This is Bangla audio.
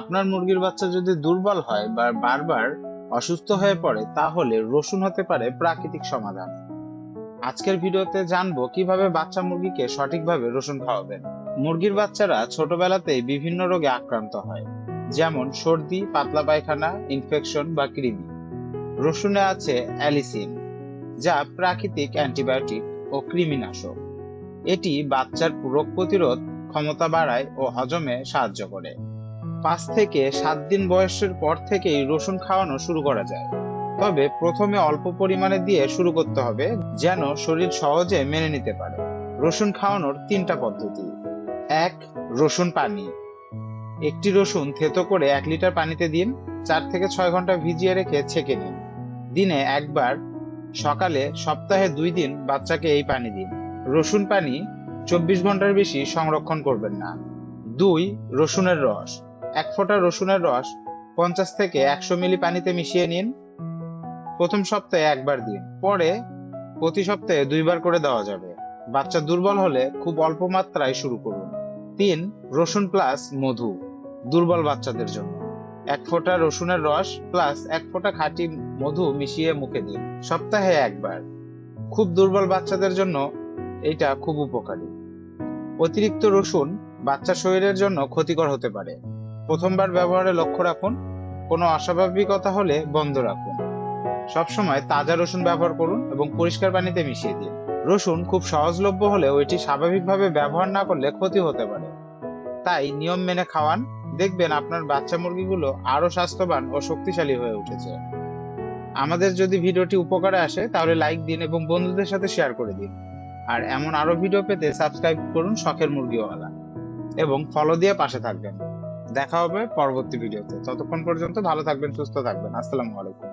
আপনার মুরগির বাচ্চা যদি দুর্বল হয় বা বারবার অসুস্থ হয়ে পড়ে, তাহলে রসুন হতে পারে প্রাকৃতিক সমাধান। আজকের ভিডিওতে জানব কীভাবে বাচ্চা মুরগিকে সঠিকভাবে রসুন খাওয়াবেন। মুরগির বাচ্চারা ছোটবেলাতেই বিভিন্ন রোগে আক্রান্ত হয়, যেমন সর্দি, পাতলা পায়খানা ইনফেকশন বা কৃমি। রসুনে আছে অ্যালিসিন, যা প্রাকৃতিক অ্যান্টিবায়োটিক ও কৃমিনাশক। এটি বাচ্চার রোগ প্রতিরোধ ক্ষমতা বাড়ায় ও হজমে সাহায্য করে। পাঁচ থেকে সাত দিন বয়সের পর থেকেই রসুন খাওয়ানো শুরু করা যায়। তবে প্রথমে অল্প পরিমাণে দিয়ে শুরু করতে হবে, যেন শরীর সহজে মেনে নিতে পারে। রসুন খাওয়ানোর তিনটা পদ্ধতি। এক, রসুন পানি। একটি রসুন থেতো করে এক লিটার পানিতে দিন, চার থেকে ছয় ঘণ্টা ভিজিয়ে রেখে ছেঁকে নিন। দিনে একবার, সকালে সপ্তাহে দুই দিন বাচ্চাকে এই পানি দিন। রসুন পানি চব্বিশ ঘণ্টার বেশি সংরক্ষণ করবেন না। দুই, রসুনের রস। এক ফোঁটা রসুনের রস পঞ্চাশ থেকে একশো মিলি পানিতে মিশিয়ে নিন। প্রথম সপ্তাহে একবার দিন, পরে প্রতি সপ্তাহে দুইবার করে দেওয়া যাবে। বাচ্চা দুর্বল হলে খুব অল্প মাত্রায় শুরু করুন। তিন, রসুন প্লাস মধু, দুর্বল বাচ্চাদের জন্য। এক ফোঁটা রসুনের রস প্লাস এক ফোঁটা খাঁটি মধু মিশিয়ে মুখে দিন, সপ্তাহে একবার। খুব দুর্বল বাচ্চাদের জন্য এটা খুব উপকারী। অতিরিক্ত রসুন বাচ্চা শরীরের জন্য ক্ষতিকর হতে পারে। প্রথমবার ব্যবহারে লক্ষ্য রাখুন, কোনো অস্বাভাবিকতা হলে বন্ধ রাখুন। সবসময় তাজা রসুন ব্যবহার করুন এবং পরিষ্কার পানিতে মিশিয়ে দিন। রসুন খুব সহজলভ্য হলেও এটি স্বাভাবিকভাবে ব্যবহার না করলে ক্ষতি হতে পারে। তাই নিয়ম মেনে খাওয়ান। দেখবেন আপনার বাচ্চা মুরগিগুলো আরও স্বাস্থ্যবান ও শক্তিশালী হয়ে উঠেছে। আমাদের যদি ভিডিওটি উপকারে আসে, তাহলে লাইক দিন এবং বন্ধুদের সাথে শেয়ার করে দিন। আর এমন আরও ভিডিও পেতে সাবস্ক্রাইব করুন শখের মুরগিওয়ালা। এবং ফলো দিয়ে পাশে থাকবেন। দেখা হবে পরবর্তী ভিডিওতে। ততক্ষণ পর্যন্ত ভালো থাকবেন সুস্থ থাকবেন। আসসালামু আলাইকুম।